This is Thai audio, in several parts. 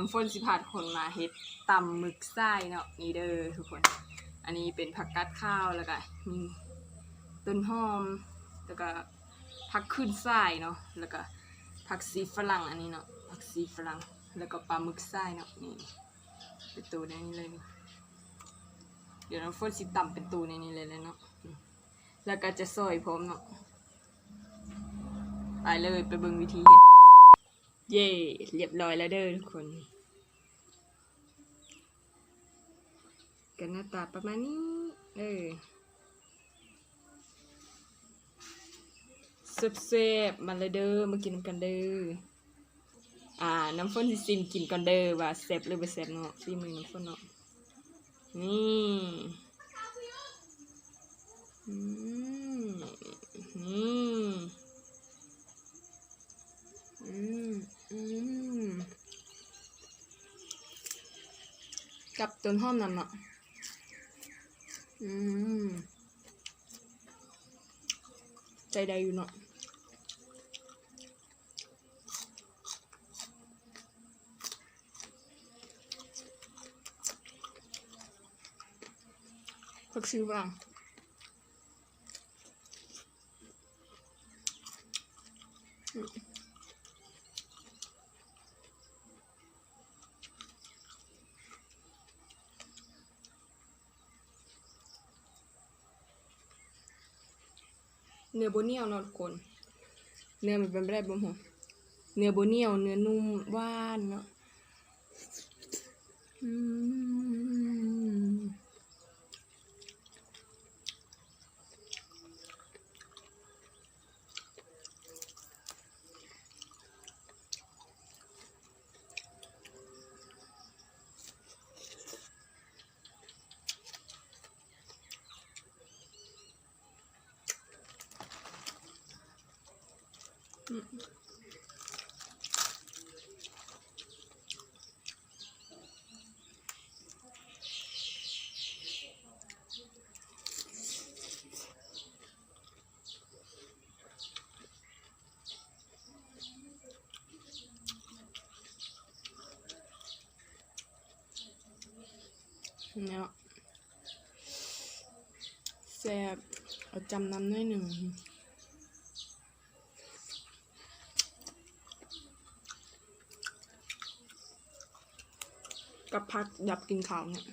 น้ำฝนสิพาคนมาเฮ็ดตำหมึกไส้เนาะนี่เด้อทุกคน อันนี้เป็นผักกัดข้าวแล้วก็มีต้นหอม แล้วก็ผักขึ้นไส้เนาะแล้วก็ผักซีฝรั่งอันนี้เนาะผักซีฝรั่งแล้วก็ปลาหมึกไส้เนาะนี่เป็นตัวในนี้เลย เดี๋ยวน้ำฝนสิตำเป็นตัวในนี้เลยเลยเนาะแล้วก็จะซอยพร้อมเนาะไปเลยไปเบิ่งวิธีเฮ็ด เย่เรียบร้อยแล้วเด้อทุกคนกันหน้าตาประมาณนี้ เออเซฟๆมาเลยเด้อมากินกันเด้ออ่า น้ำฝนสิซิมกินก่อนเด้อว่าแซ่บหรือบ่แซ่บเนาะฝีมือน้ำฝนเนาะนี่อืมนี่อืมอืม กับต้นหอมนั่นเนาะอืมใจได้อยู่เนาะผักชีฝรั่ง เนื้อโบเนียวนาะทุกคนเนื้อมันเป็นแบบบ่หอเนื้อโบเนียว เนื้อนุ่มหวานเนาะอืม เนี่ยแซ่บเอาจำน้ำหน่อยหนึ่ง กับพักดับกินข้าวเนี่ย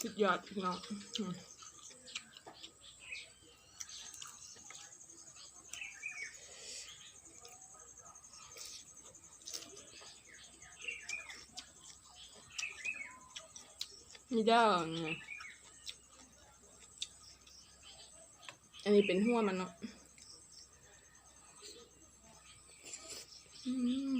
สุดยอดพี่น้อง มนี่เด้องอันนี้เป็นหัวมันเนาะอืม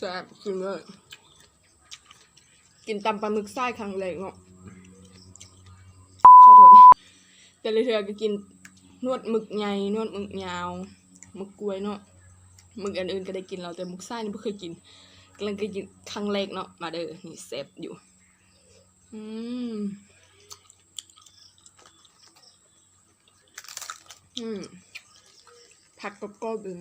แซ่บกินเลยกินตำปลาหมึกไส้ครั้งแรกเนาะขอโทษแต่เลยเธอก็กินนวดหมึกใหญ่นวดหมึกยาวหมึกกล้วยเนาะหมึกอันอื่นก็ได้กินแล้วแต่หมึกไส้นี่ไม่เคยกินกำลังกินครั้งแรกเนาะมาเด้อนี่แซ่บอยู่อืมอืมผักกรอบๆเลย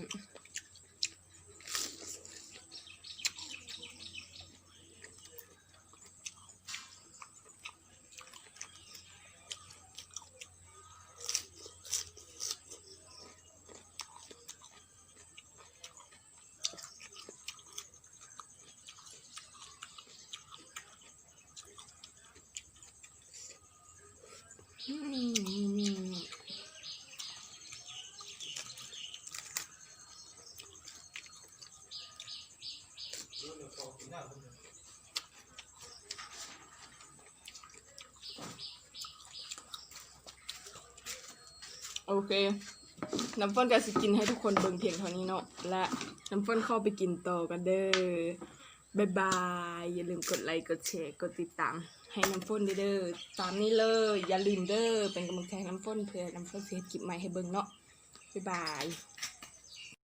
โอเค น้ำฝนก็สิกินให้ทุกคนเบิ่งเพียงเท่านี้เนาะ และน้ำฝนเข้าไปกินต่อกันเด้อ บายบาย อย่าลืมกดไลค์กดแชร์กดติดตาม ให้น้ำฝนเด้อตามนี้เลย อย่าลืมเด้อเป็นกำลังใจให้น้ำฝนเพื่อน้ำฝนเสียกิบใหม่ให้เบิ่งเนาะบายบาย